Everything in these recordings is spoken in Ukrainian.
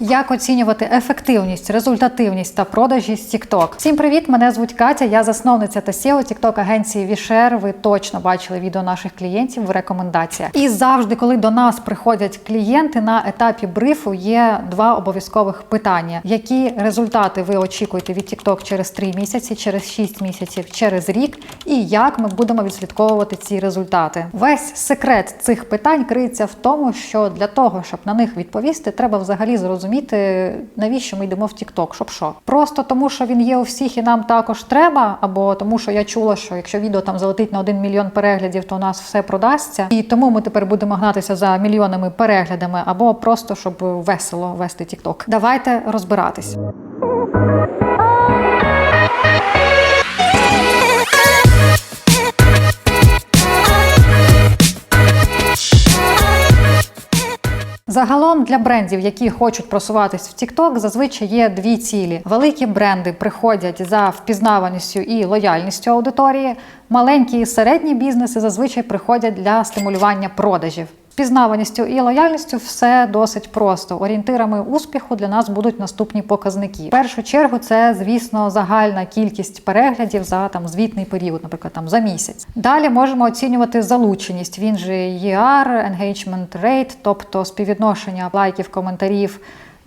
Як оцінювати ефективність, результативність та продажі з TikTok? Всім привіт! Мене звуть Катя. Я засновниця та SEO TikTok агенції Вішер. Ви точно бачили відео наших клієнтів в рекомендаціях. І завжди, коли до нас приходять клієнти на етапі брифу, є два обов'язкових питання: які результати ви очікуєте від TikTok через 3 місяці, через 6 місяців, через рік, і як ми будемо відслідковувати ці результати? Весь секрет цих питань криється в тому, що для того, щоб на них відповісти, треба взагалі зрозуміти, навіщо ми йдемо в TikTok, щоб що. Просто тому, що він є у всіх і нам також треба, або тому, що я чула, що якщо відео там залетить на 1 мільйон переглядів, то у нас все продасться. І тому ми тепер будемо гнатися за мільйонами переглядами, або просто щоб весело вести TikTok. Давайте розбиратись. Загалом для брендів, які хочуть просуватись в TikTok, зазвичай є дві цілі. Великі бренди приходять за впізнаваністю і лояльністю аудиторії. Маленькі і середні бізнеси зазвичай приходять для стимулювання продажів. Впізнаваністю і лояльністю все досить просто. Орієнтирами успіху для нас будуть наступні показники. В першу чергу це, звісно, загальна кількість переглядів за там звітний період, наприклад, там за місяць. Далі можемо оцінювати залученість. Він же ER, engagement rate, тобто співвідношення лайків, коментарів.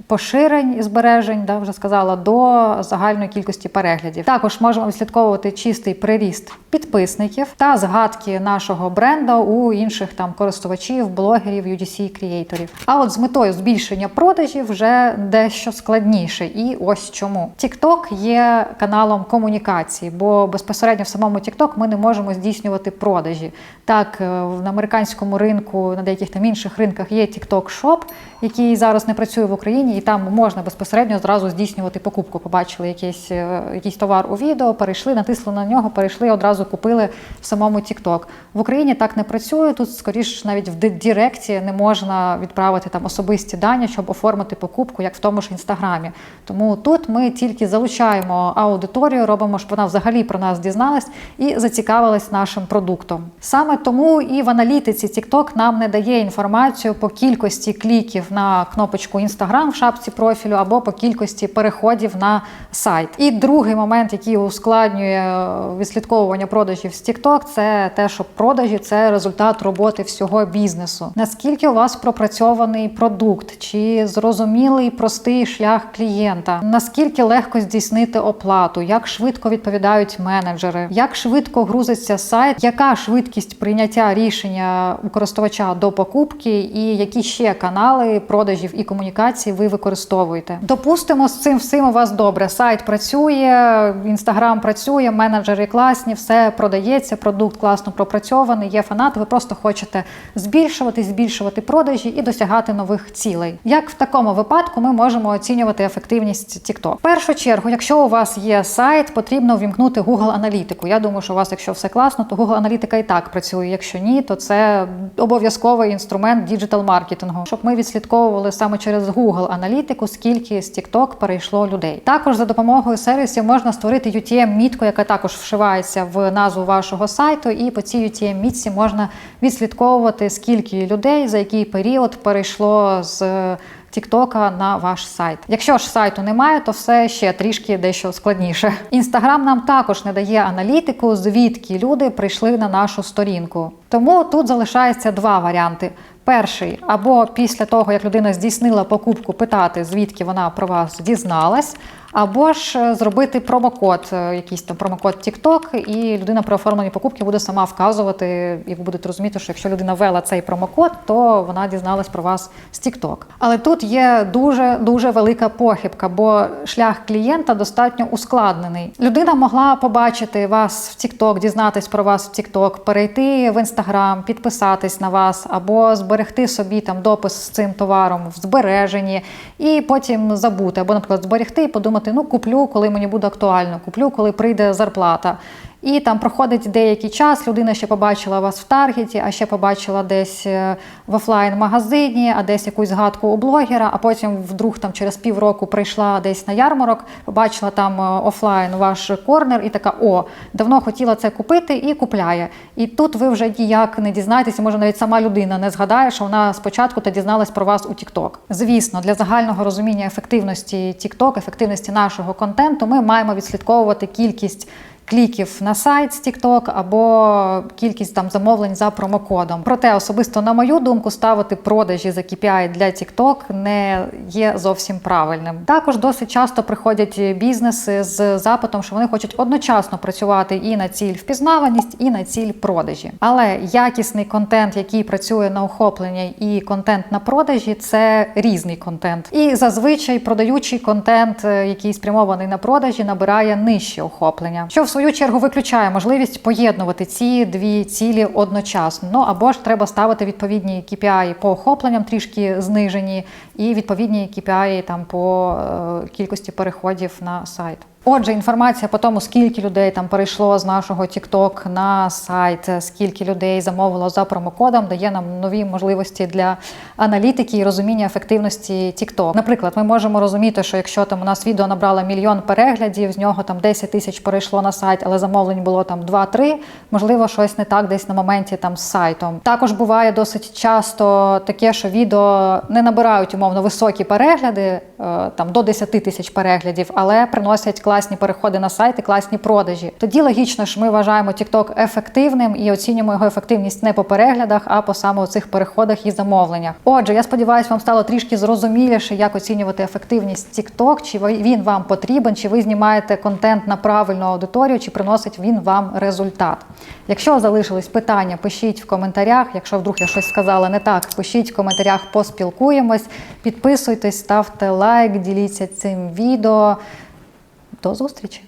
Поширень і збережень, да, вже сказала, до загальної кількості переглядів. Також можемо відслідковувати чистий приріст підписників та згадки нашого бренда у інших там користувачів, блогерів, UGC креаторів. А от з метою збільшення продажів вже дещо складніше. І ось чому TikTok є каналом комунікації, бо безпосередньо в самому TikTok ми не можемо здійснювати продажі. Так, е, на американському ринку, на деяких там інших ринках є TikTok Shop, який зараз не працює в Україні, і там можна безпосередньо зразу здійснювати покупку. Побачили якийсь, е, якийсь товар у відео, перейшли, натисли на нього, перейшли, одразу купили в самому TikTok. В Україні так не працює. Тут скоріш навіть в Директі не можна відправити там особисті дані, щоб оформити покупку, як в тому ж інстаграмі. Тому тут ми тільки залучаємо аудиторію, робимо, щоб вона взагалі про нас дізналась і зацікавилась нашим продуктом. Саме тому і в аналітиці TikTok нам не дає інформацію по кількості кліків на кнопочку Instagram в шапці профілю або по кількості переходів на сайт. І другий момент, який ускладнює відслідковування продажів з TikTok, це те, що продажі це результат роботи всього бізнесу. Наскільки у вас пропрацьований продукт, чи зрозумілий простий шлях клієнта, наскільки легко здійснити оплату, як швидко відповідають менеджери, як швидко грузиться сайт, яка швидкість прийняття рішення у користувача до покупки, і які ще канали продажів і комунікації ви використовуєте. Допустимо, з цим всім у вас добре. Сайт працює, інстаграм працює, менеджери класні, все продається, продукт класно пропрацьований, є фанати. Ви просто хочете збільшувати, збільшувати продажі і досягати нових цілей. Як в такому випадку ми можемо оцінювати ефективність TikTok? В першу чергу, якщо у вас є сайт, потрібно ввімкнути Google аналітику. Я думаю, що у вас, якщо все класно, то Google аналітика і так працює. Якщо ні, то це обов'язковий інструмент діджитал маркетингу, щоб ми відслідковували саме через Google аналітику, скільки з TikTok перейшло людей. Також за допомогою сервісів можна створити UTM-мітку, яка також вшивається в назву вашого сайту, і по цій UTM-мітці можна відслідковувати, скільки людей за який період перейшло з. Тіктока на ваш сайт. Якщо ж сайту немає, то все ще трішки дещо складніше. Інстаграм нам також не дає аналітику, звідки люди прийшли на нашу сторінку. Тому тут залишається два варіанти. Перший або після того, як людина здійснила покупку, питати, звідки вона про вас дізналась, або ж зробити промокод, е, якийсь там промокод TikTok, і людина при оформленні покупки буде сама вказувати, і ви будете розуміти, що якщо людина ввела цей промокод, то вона дізналась про вас з TikTok. Але тут є дуже дуже велика похибка, бо шлях клієнта достатньо ускладнений. Людина могла побачити вас в TikTok, дізнатись про вас в TikTok, перейти в Instagram, підписатись на вас, або зберегти собі там допис з цим товаром в збереженні, і потім забути, або, наприклад, зберегти і подумати, ну куплю, коли мені буде актуально, куплю, коли прийде зарплата. І там проходить деякий час, людина ще побачила вас в таргеті, а ще побачила десь е, в офлайн-магазині, а десь якусь згадку у блогера, а потім вдруг там через півроку прийшла десь на ярмарок, побачила там е, офлайн ваш корнер і така: о, давно хотіла це купити і купляє. І тут ви вже ніяк не дізнаєтеся, може навіть сама людина не згадає, що вона спочатку та дізналась про вас у TikTok. Звісно, для загального розуміння ефективності TikTok, ефективності нашого контенту, ми маємо відслідковувати кількість. Кліків на сайт з TikTok або кількість там замовлень за промокодом. Проте особисто на мою думку ставити продажі за KPI для TikTok не є зовсім правильним. Також досить часто приходять бізнеси з запитом, що вони хочуть одночасно працювати і на ціль впізнаваність, і на ціль продажі. Але якісний контент, який працює на охоплення, і контент на продажі це різний контент. І зазвичай продаючий контент, е, який спрямований на продажі, набирає нижче охоплення. Що в свою чергу виключає можливість поєднувати ці дві цілі одночасно. Ну або ж треба ставити відповідні KPI по охопленням, трішки знижені, і відповідні KPI там по е, кількості переходів на сайт. Отже, інформація по тому, скільки людей там перейшло з нашого TikTok на сайт, скільки людей замовило за промокодом, дає нам нові можливості для аналітики і розуміння ефективності TikTok. Наприклад, ми можемо розуміти, що якщо там у нас відео набрало мільйон переглядів, з нього там 10 тисяч перейшло на сайт, але замовлень було там 2-3, можливо, щось не так десь на моменті там з сайтом. Також буває досить часто таке, що відео не набирають умовно високі перегляди, там до 10 тисяч переглядів, але приносять класні переходи на сайт і класні продажі. Тоді логічно ж ми вважаємо TikTok ефективним і оцінюємо його ефективність не по переглядах, а по саме цих переходах і замовленнях. Отже, я сподіваюся, вам стало трішки зрозуміліше, як оцінювати ефективність TikTok, чи він вам потрібен, чи ви знімаєте контент на правильну аудиторію, чи приносить він вам результат. Якщо залишились питання, пишіть в коментарях. Якщо вдруг я щось сказала не так, пишіть в коментарях, поспілкуємось. Підписуйтесь, ставте лайк, діліться цим відео. До зустрічі!